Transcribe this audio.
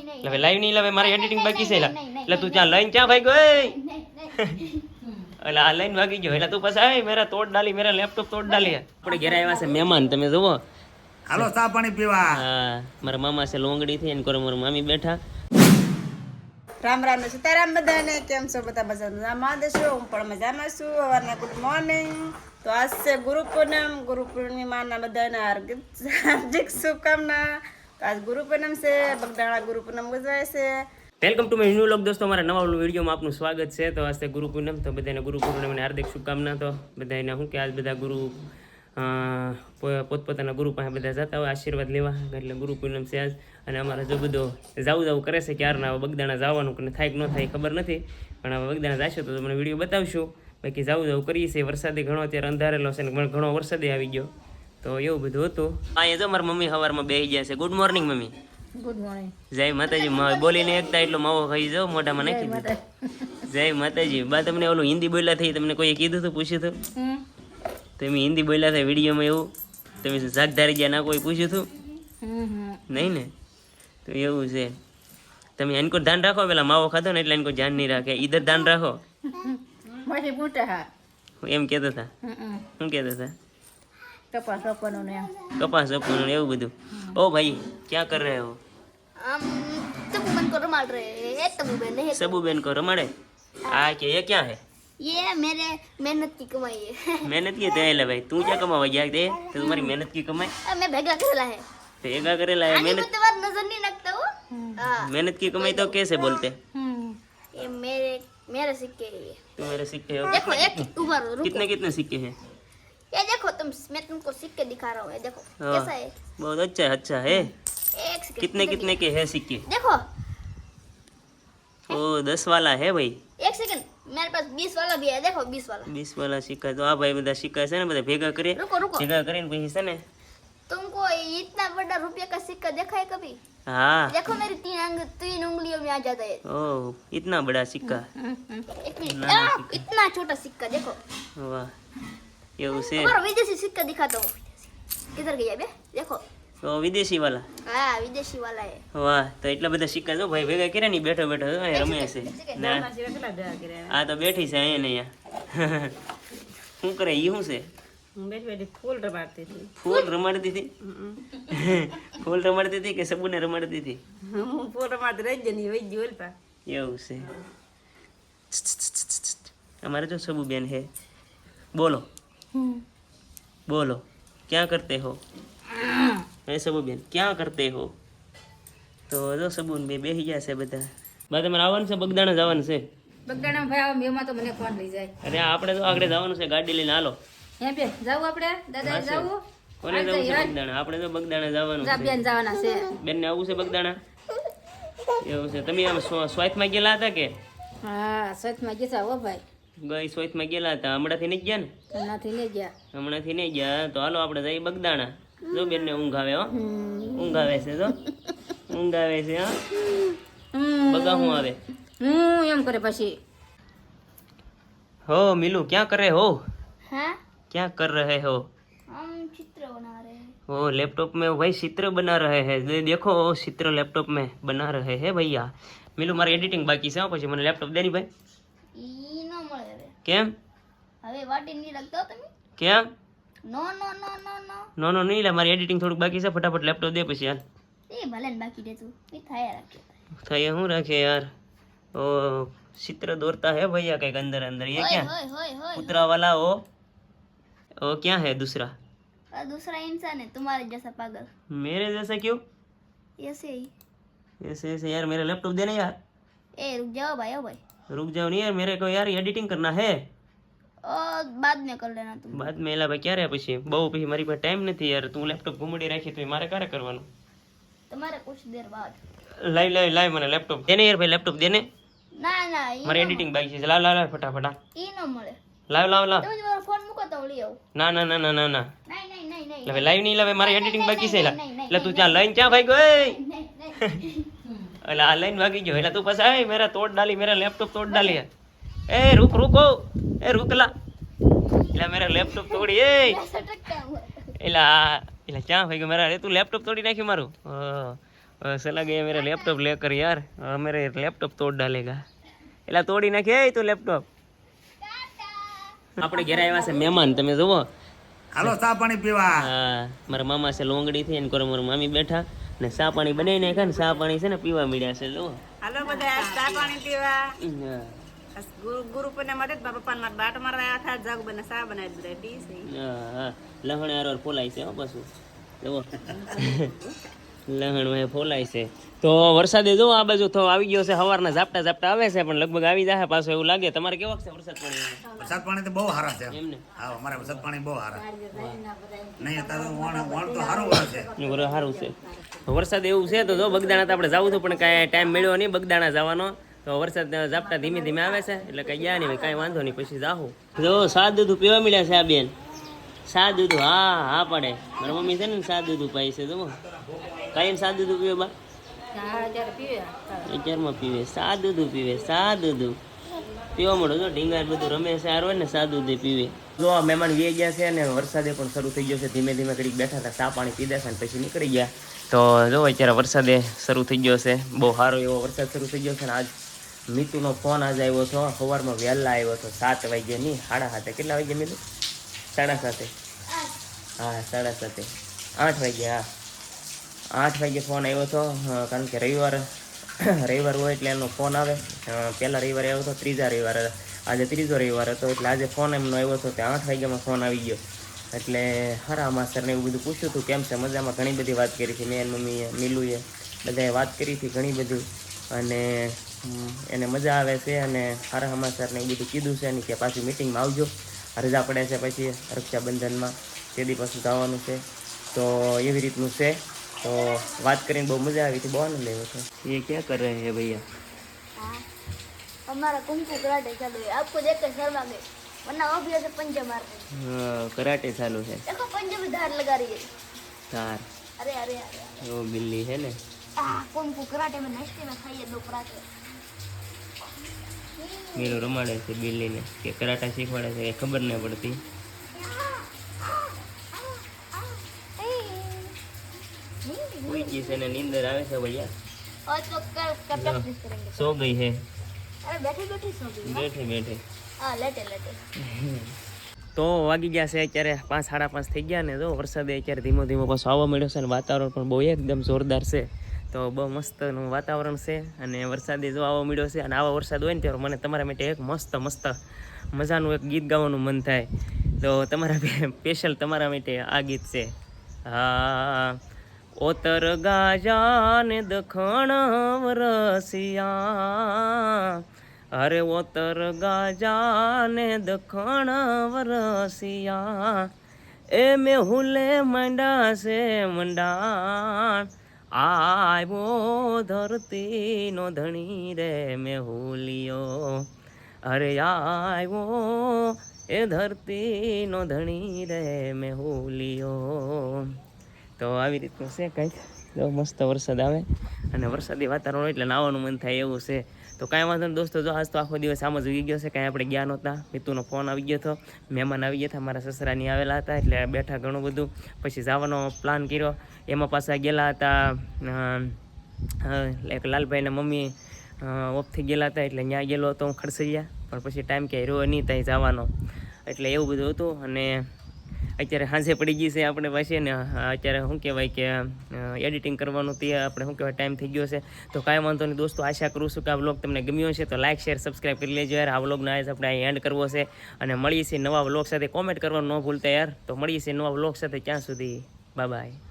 એટલે લાઈવ નહીં લાવે મારે એડિટિંગ બાકી છે એટલે તું ત્યાં લઈને ક્યાં ભાઈ ગયો. એટલે આ લઈને વાગી ગયો એટલે તું પછી આય મેરા તોડ ડાલી મેરા લેપટોપ તોડ ડાલી. આપણે ઘેર આવ્યા છે મહેમાન તમે જુઓ. હાલો ચા પાણી પીવા. હા મારા મામા છે લોંગડી થી એને કરો મારા મામી બેઠા. રામ રામ ને સીતારામ બધાને કેમ છો બધા બધા મજામાં દેશો હું પણ મજામાં છું સવારના ગુડ મોર્નિંગ તો આજ છે ગુરુ પૂનમ ગુરુ પૂર્ણિમાના બધાને હાર્દિક હાર્દિક શુભકામના. આજ ગુરુ છે, બગદાણા ગુરુ પૂનમ છે. Welcome to my new vlog દોસ્તો, અમારા નવા વિડીયોમાં આપનું સ્વાગત છે. તો આજે ગુરુ પૂનમ તો બધાને ગુરુ પૂનમની હાર્દિક શુભકામના. તો બધાને શું કે આજ બધા ગુરુ પોતપોતાના ગુરુ પાસે બધા જતા હોય, આશીર્વાદ લેવા. એટલે ગુરુ પૂનમ છે આજ. અને અમારા જો બધો જાવું જાવું કરે છે, ક્યારના હવે બગદાણા જવાનું કે થાય કે ન થાય ખબર નથી. પણ હવે બગદાણા જશો તો તમને વીડિયો બતાવશું. બાકી જાવું જાવું કરીએ છીએ. વરસાદી ઘણો અત્યારે અંધારેલો છે ને ઘણો વરસાદી આવી ગયો. તો એવું બધું હતું. અહીંયા જો મારા મમ્મી સવારમાં બેસી ગયા છે. Good morning mummy. Good morning જય માતાજી. માં બોલીને એકતા એટલો માવો ખાઈ જાઓ મોઢામાં નાખી દીધું. જય માતાજી. બા તમને ઓલું હિન્દી બોલ્યા થઈ તમને કોઈ કીધું હતું પૂછ્યું હતું? તમે હિન્દી બોલ્યા હતા વિડીયોમાં એવું. તમે શાક ધારી ગયા ના કોઈ પૂછ્યું હતું? નહીં ને? તો એવું છે. તમે એનકો ધ્યાન રાખો પેલા માવો ખાધો ને એટલે એનકો ધ્યાન નહીં રાખે. ઈધર ધ્યાન રાખો. હા. એમ કહેતા હતા. શું કહેતા હતા? કપાસ રોપવાનું ને કપાસ આપવાનું ને એવું બધું ઓ ભાઈ ક્યાં કર રહે હો આમ तबू बन को रुमाल रहे है तबू बन है સબુબેન કો રમાડે આ કે એ ક્યાં હે ये मेरे मेहनत की कमाई है मेहनत की ते ले भाई तू क्या कमावा गया थे तो तुम्हारी मेहनत की कमाई अब मैं भेगा करेला है तो एगा करेला है आने मेहनत में तो बात नजर नहीं लगता वो हाँ मेहनत की कमाई तो कैसे बोलते ये मेरे मेरे सिक्के है ये तू मेरे सिक्के हो देखो एक उभर रुको कितने कितने सिक्के हैं ये देखो तुम मैं तुमको सिक्के दिखा रहा हूँ ये देखो हाँ। कैसा है बहुत अच्छा है अच्छा है एक सेकंड कितने कितने के है सिक्के देखो ओ दस वाला है भाई एक सेकंड मेरे पास बीस वाला भी है देखो बीस वाला बीस वाला सिक्का तो आ भाई બધા સિક્કા છે ને બધા ભેગા કરીએ रुको रुको ભેગા કરીને પછી છે ને तुमको इतना बड़ा रुपये का सिक्का देखा है कभी हाँ देखो मेरी तीन अंग तीन उंगलियों में आ जाता है ओ इतना बड़ा सिक्का एक मिनट आ, इतना छोटा सिक्का देखो वाह ये उसे विदेशी सिक्का दिखाता हूँ किधर गया बे देखो। तो विदेशी वाला। हाँ विदेशी वाला है। वाह तो इतना बड़ा सिक्का जो भाई भेगा किरण ही बैठो बैठो ऐसे ना। ना हाँ, तो बैठ ही सही नहीं यार हूँ करे ये से। फूल रमाड़ती थी। फूल रमाड़ती थी? हम्म। फूल रमाड़ती थी थी? हम्म, फूल रमाड़ रहे जो सब बहन है बोलो। બોલો ક્યાં કરતે હો? હે સબુબેન ક્યાં કરતે હો? તો જો સબુન બે બેસી ગયા છે બધા. બા તમારે આવવાનું છે બગદાણા જવાનું છે? બગદાણા ભાઈ આવો મેમાં તો મને કોણ લઈ જાય. અરે આપણે તો આગળ જવાનું છે ગાડી લઈને હાલો. હે બે જાવું આપણે? દાદા જાવું? કોને જવું છે બગદાણા? આપણે તો બગદાણા જવાનું છે. બેન જવાના છે. બેનને આવું છે બગદાણા? એવું છે. તમે આમ સ્વ- સ્વાઈથમાં ગયેલા હતા કે? હા સચમાં ગયા હો ભાઈ. ગઈ સ્વાઈથમાં ગયેલા હતા હમણાંથી નહીં ગયા ને કનાથી લઈ ગયા હમણાંથી નહીં ગયા તો હાલો આપણે જઈએ બગદાણા જો બેનને ઊંઘ આવે હો ઊંઘ આવે છે જો ઊંઘ આવે છે હા હમ બગા હું આવે હું એમ કરે પછી हो मिलू क्या कर रहे हो हाँ क्या कर रहे हो हम चित्र बना रहे हैं वो लैपटॉप में भाई चित्र बना रहे हैं दे- देखो वो चित्र लैपटॉप में बना रहे हैं भैया मिलू मारी एडिटिंग बाकी છે હો, પછી મને લેપટોપ દેની ભાઈ ઈ નો મળે હવે કેમ હવે વાટી નહીં રાખતા હો તમે કેમ નો નો નો નો નો નો નો નહીં લે મારી એડિટિંગ થોડુંક બાકી છે ફટાફટ લેપટોપ દે પછી હાલ એ ભલે ને બાકી રહેતું એ થાય રાખ્યો થઈ શું રાખે યાર ओ चित्र दौड़ता है भैया कहीं अंदर अंदर ये क्या होय होय होय कुतरा वाला वो वो क्या है दूसरा और दूसरा इंसान है तुम्हारे जैसा पागल मेरे जैसा क्यों ऐसे ही ऐसे ऐसे यार मेरा लैपटॉप देना यार ए रुक जाओ भाई ओ भाई रुक जाओ नहीं यार मेरे को यार एडिटिंग करना है और बाद में कर लेना तुम બાદ મેં એલા ભાઈ ક્યારે પછી બહુ પછી મારી પાસે ટાઈમ નથી યાર તું લેપટોપ ઘુમડી રાખી તો મારે ક્યારે કરવાનું तुम्हारे कुछ देर बाद લાઈ લાઈ લાઈ મને લેપટોપ દેને યાર ભાઈ લેપટોપ દેને ના ના ઈ મારી એડિટિંગ બાકી છે લાવ લાવ લાવ ફટાફટ આ. ઈ ન મળે લાવ લાવ લાવ તમે જ મારો ફોન મૂકો તો હું લઈ આવું ના ના ના ના ના ના નહીં નહીં નહીં નહીં એટલે લાઈવ નહીં લાવે મારી એડિટિંગ બાકી છે એલા નહીં, નહીં, એટલે તું ત્યાં લઈને ક્યાં ભાઈ ગયો એ? નહીં નહીં એટલે આ લઈને વાગી ગયો. એટલે તું પાસે આવે મેરા તોડ ડાલી, મેરા લેપટોપ તોડ ડાલી એ રૂક, રૂકો. એ રૂકલા. એટલે મેરા લેપટોપ તોડી, એ. એટલે આ, એટલે ક્યાં ભાઈ ગયો? મેરા તું લેપટોપ તોડી નાખી મારું? સલા ગયા મેરા લેપટોપ લે કર યાર. મેરે લેપટોપ તોડ ડાલેગા એટલે તોડી નાખે તું લેપટોપ આપણે ઘેર આવ્યા છે મહેમાન, તમે જુઓ. હાલો ચા પાણી પીવા. હા મારા મામા છે લોંગડી થી એને કોરો મારા મામી બેઠા ને ચા પાણી બનાવી નાખ્યા ને ચા પાણી છે ને પીવા મળ્યા છે લો. હાલો બધા ચા પાણી પીવા. ગુરુ ગુરુ પૂનમ માટે જ મારા બાટ મારા આવ્યા હતા જગ બને ચા બનાવી દીધા પી છે. હા, હા. લહણ ફોલાય છે હો પાછું. જુઓ લહણ ફોલાય છે. તો વરસાદે જો આ બાજુ તો આવી ગયો છે સવારના ઝાપટા ઝાપટા આવે છે પણ લગભગ આવી જાય પાછો એવું લાગે. તમારે કેવો છે વરસાદ પાણી? વરસાદ પાણી તો બહુ સારા છે. એમને? હા અમારે વરસાદ પાણી બહુ સારા. નહીં અત્યારે વણ વણ તો સારું છે. બરોબર સારું છે. વરસાદ એવું છે તો જો બગદાણા તો આપણે જવું હતું પણ કાંઈ ટાઈમ મળ્યો નહીં બગદાણા જવાનો. તો વરસાદ ઝાપટા ધીમે ધીમે આવે છે એટલે કઈ ગયા નહીં કાંઈ વાંધો નહીં પછી જાહું. જો સાદ દૂધ પીવા મળ્યા છે આ બેન. સાદ દૂધ હા હા પડે. મારા મમ્મી છે ને સાદ દૂધ પાય છે જો કાંઈ સાદ દૂધ પીવા બા અત્યારમાં પીવે સાદું દૂધ પીવે સાદું દૂધ પીવા મળો જો, ઢીંગાર બધું રમે સાર હારો ને સાદું દૂધ પીવે. જો આ મહેમાન વી ગયા છે અને વરસાદે પણ શરૂ થઈ ગયો છે. ધીમે ધીમે કરી બેઠા હતા, ચા પાણી પીધા છે અને પછી નીકળી ગયા. તો જો, અત્યારે વરસાદે શરૂ થઈ ગયો છે. બહુ સારો એવો વરસાદ શરૂ થઈ ગયો છે અને આજ મીતુનો ફોન આજ આવ્યો છો સવારમાં વહેલા આવ્યો હતો સાત વાગે નહીં સાડા સાતે. કેટલા વાગે મીતુ? સાડા સાતે. હા, સાડા સાતે. આઠ વાગે હા. આઠ વાગે ફોન આવ્યો હતો કારણ કે રવિવાર રવિવાર હોય એટલે એનો ફોન આવે. પહેલાં રવિવારે આવ્યો હતો ત્રીજા રવિવારે આજે ત્રીજો રવિવાર હતો, એટલે આજે ફોન એમનો આવ્યો હતો તે આઠ વાગ્યામાં ફોન આવી ગયો. એટલે હરા માસ્તરને એવું બધું પૂછ્યું હતું કેમ છે? મજામાં ઘણી બધી વાત કરી હતી મેં, મમ્મીએ મિલુએ બધાએ વાત કરી હતી ઘણી બધી. અને એને મજા આવે છે અને હારા હમાસરને એવું બધું કીધું છે અને કે પાછી મિટિંગમાં આવજો. રજા પડે છે પછી રક્ષાબંધનમાં. તે દી પાછું જવાનું છે. તો એવી રીતનું છે. તો વાત કરીને બહુ મજા આવી હતી. બહુ આનંદ લેવો હતો એ ક્યાં કર રહે હે. ભૈયા અમારા કુંકુ કરાટે ચાલુ છે. આપકો દેખ કે શર્મા ગઈ વરના અભી હશે પંજે માર કરાટે ચાલુ છે. દેખો પંજે મે ધાર લગા રહી હે ધાર? અરે અરે અરે ઓ બિલ્લી હે ને? આ કુંકુ કરાટે મે નાસ્તે મે ખાઈએ દો કરાટે. મેરો રમાડે છે બિલ્લીને કે કરાટા શીખવાડે છે એ ખબર ન પડતી. ઊંઘી છે ને નીંદર આવે છે ભૈયા? સો ગઈ છે? બેઠી બેઠી તો વાગી ગયા છે અત્યારે પાંચ સાડા પાંચ થઈ ગયા ને. તો વરસાદે અત્યારે ધીમો ધીમો પાછો આવવા મળ્યો છે અને વાતાવરણ પણ બહુ એકદમ જોરદાર છે. તો બહુ મસ્તનું વાતાવરણ છે અને વરસાદે જો આવો મળ્યો છે અને આવા વરસાદ હોય ને ત્યારે મને તમારા માટે એક મસ્ત મસ્ત મજાનું એક ગીત ગાવાનું મન થાય. તો તમારા સ્પેશિયલ તમારા માટે આ ગીત છે. હા. ઓતર ગાજા ને દખણ વરસિયા. અરે ઓતર ગાજા ને દખણ વરસિયા. એ મેહુલે મંડા છે મંડાણ. આવ્યો ધરતીનો ધણી રે મેહુલિયો અરે આવ્યો એ ધરતીનો ધણી રે મેં હુલિયો. તો આવી રીતનું છે કંઈક. જો મસ્ત વરસાદ આવે. અને વરસાદી વાતાવરણ એટલે નાવાનું મન થાય એવું છે. તો કાંઈ વાંધો નહીં દોસ્તો, જો આજ તો આખો દિવસ આમ જ ઉગી ગયો છે. કાંઈ આપણે ગયા નહોતા. મિતુનો ફોન આવી ગયો હતો. મહેમાન આવી ગયા હતા. મારા સસરાની આવેલા હતા એટલે બેઠા ઘણું બધું. પછી જવાનો પ્લાન કર્યો. એમાં પાછા ગયેલા હતા એક લાલભાઈના મમ્મી ઓફ થઈ ગયેલા હતા એટલે ત્યાં ગયેલો હતો હું ખડસરિયા. પણ પછી ટાઈમ ક્યાંય રહ્યો નહીં, ત્યાં જવાનો. એટલે એવું બધું હતું. અને અત્યારે સાંજે પડી ગઈ છે આપણે પાસે ને અત્યારે શું કહેવાય કે એડિટિંગ કરવાનું તે આપણે શું કહેવાય ટાઈમ થઈ ગયો છે. તો કાંઈ વાંધો નહીં દોસ્તો, આશા કરું છું કે આ વ્લોગ તમને ગમ્યો છે તો લાઇક શેર સબસ્ક્રાઈબ કરી લેજો યાર. આ વ્લોગનો આજ આપણે અહીં એન્ડ કરવો છે. અને મળીએ છીએ નવા વ્લોગ સાથે. કોમેન્ટ કરવાનું ન ભૂલતા યાર. તો મળીએ છીએ નવા વ્લોગ સાથે. ક્યાં સુધી બાય બાય